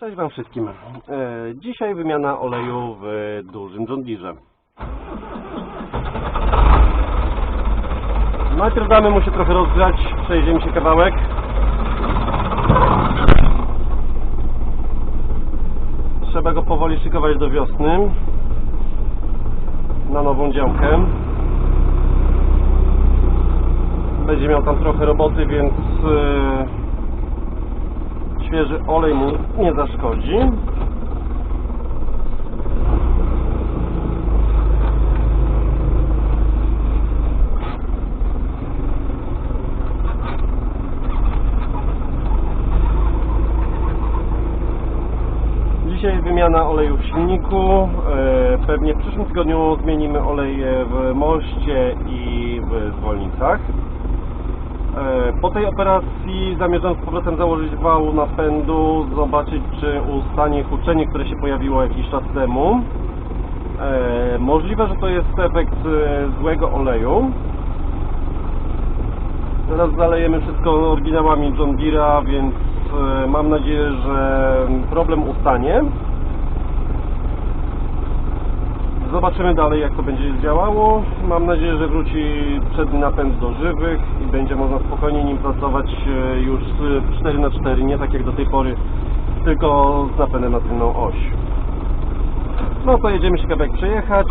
Cześć Wam wszystkim. E, dzisiaj wymiana oleju w dużym Deere. Najpierw damy mu się trochę rozgrzać, przejdziemy się kawałek. Trzeba go powoli szykować do wiosny na nową działkę. Będzie miał tam trochę roboty, więc e, świeży olej mu nie zaszkodzi. Dzisiaj wymiana oleju w silniku. E, Pewnie w przyszłym tygodniu zmienimy oleje w moście i w zwolnicach. E, Po tej operacji zamierzam z powrotem założyć wał napędu, zobaczyć czy ustanie huczenie, które się pojawiło jakiś czas temu. E, Możliwe, że to jest efekt e, złego oleju. Teraz zalejemy wszystko oryginałami John Deere'a, więc mam nadzieję, że problem ustanie. Zobaczymy dalej jak to będzie działało. Mam nadzieję, że wróci przedni napęd do żywych i będzie można spokojnie nim pracować e, już z 4 na 4 nie tak jak do tej pory, tylko z napędem na tylną oś. No to jedziemy się kawałek przejechać.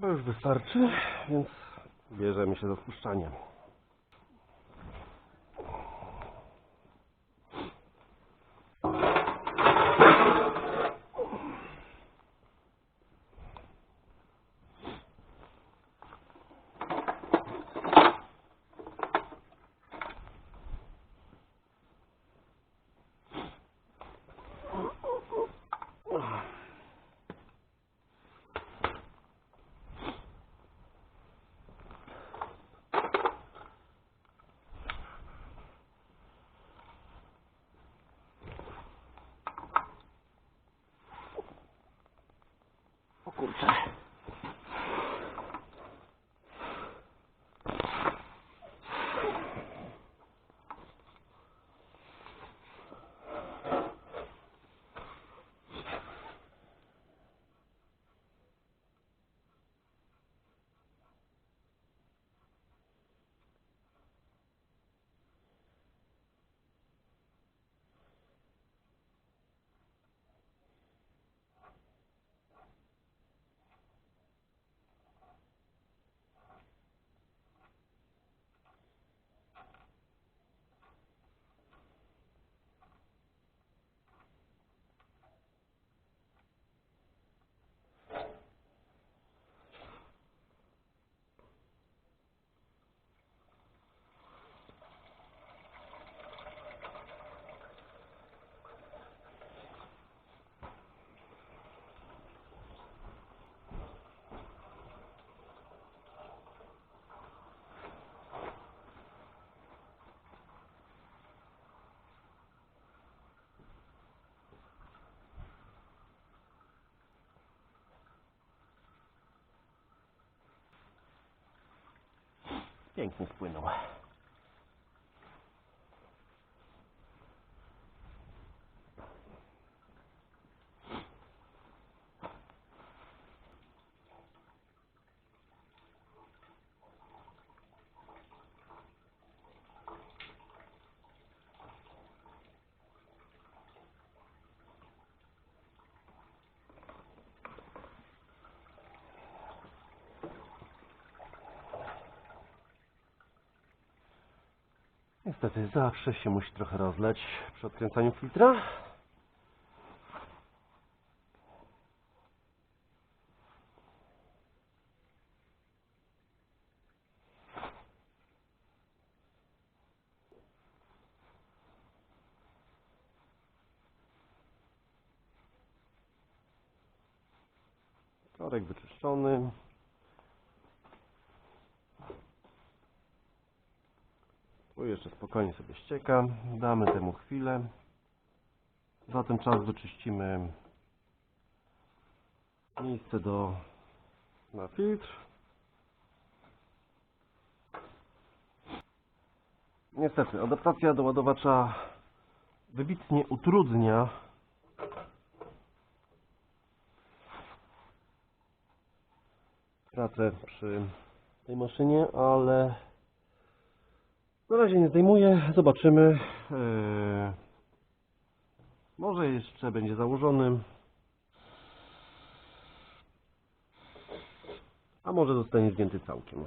Chyba już wystarczy, więc bierzemy się do spuszczania. Pięknie spłynął. Niestety zawsze się musi trochę rozleć przy odkręcaniu filtra. Korek wyczyszczony. Tu jeszcze spokojnie sobie ścieka. Damy temu chwilę. Za ten czas wyczyścimy miejsce do na filtr. Niestety, adaptacja do ładowacza wybitnie utrudnia pracę przy tej maszynie, ale na razie nie zdejmuję, zobaczymy. Eee, może jeszcze będzie założony. A może zostanie zdjęty całkiem.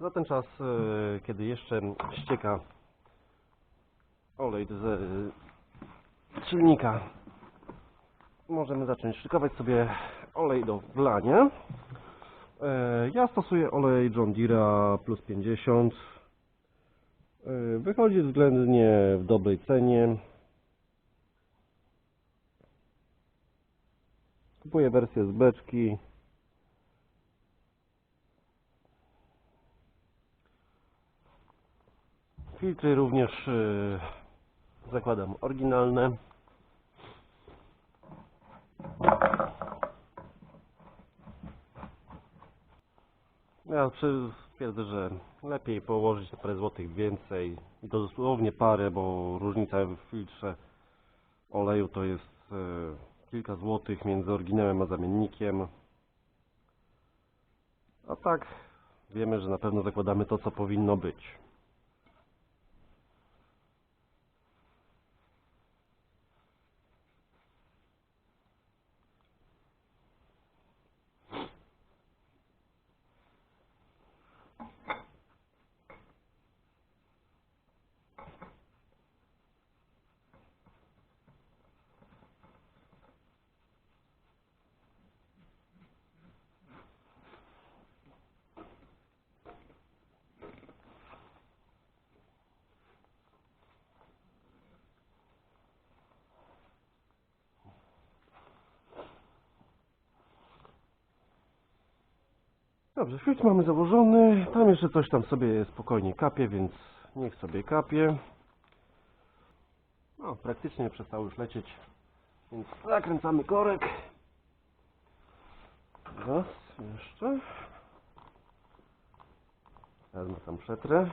Za ten czas, e, kiedy jeszcze ścieka olej z e, silnika, możemy zacząć szykować sobie olej do wlania. E, Ja stosuję olej John Deere plus 50. E, Wychodzi względnie w dobrej cenie. Kupuję wersję z beczki. Filtry również y, zakładam oryginalne. Ja twierdzę, że lepiej położyć parę złotych więcej i to dosłownie parę, bo różnica w filtrze oleju to jest y, kilka złotych między oryginałem a zamiennikiem. A tak wiemy, że na pewno zakładamy to, co powinno być. Dobrze, filtr mamy założony. Tam jeszcze coś tam sobie spokojnie kapie, więc niech sobie kapie. No, praktycznie przestało już lecieć. Więc zakręcamy korek. Raz, jeszcze. Wezmę tam przetrę.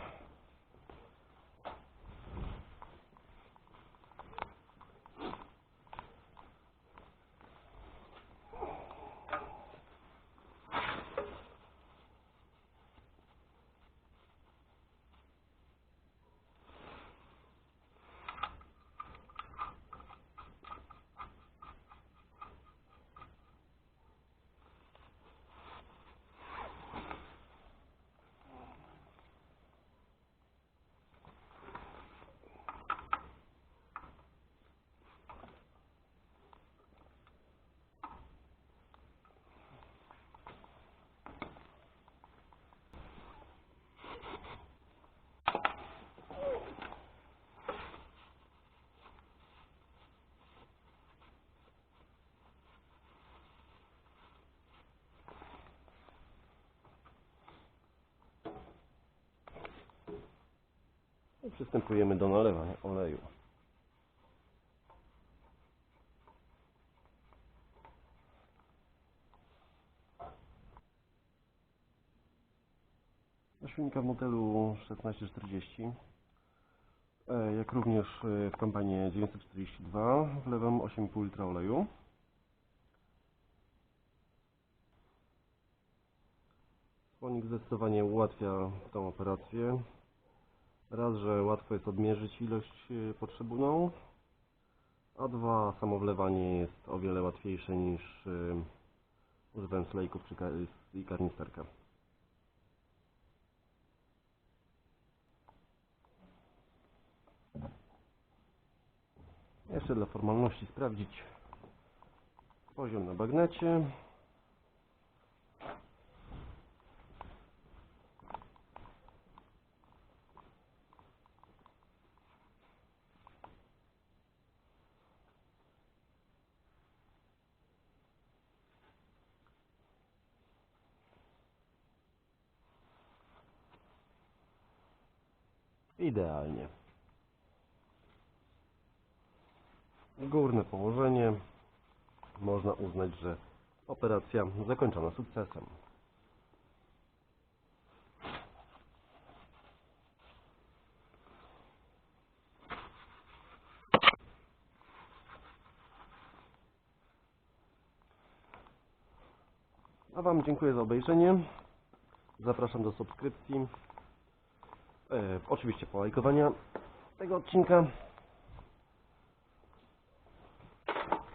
I przystępujemy do nalewania oleju. Do silnika w modelu 1640, e, jak również e, w kampanii 942 wlewam 8,5 litra oleju. Słonik zdecydowanie ułatwia tą operację. Raz, że łatwo jest odmierzyć ilość e, potrzebną, a dwa, samo wlewanie jest o wiele łatwiejsze niż e, używając lejków i karnisterka. Jeszcze dla formalności sprawdzić poziom na bagnecie. Idealnie. Górne położenie. Można uznać, że operacja zakończona sukcesem. A Wam dziękuję za obejrzenie. Zapraszam do subskrypcji. E, oczywiście polajkowania tego odcinka.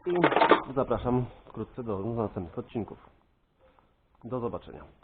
I zapraszam wkrótce do następnych odcinków. Do zobaczenia.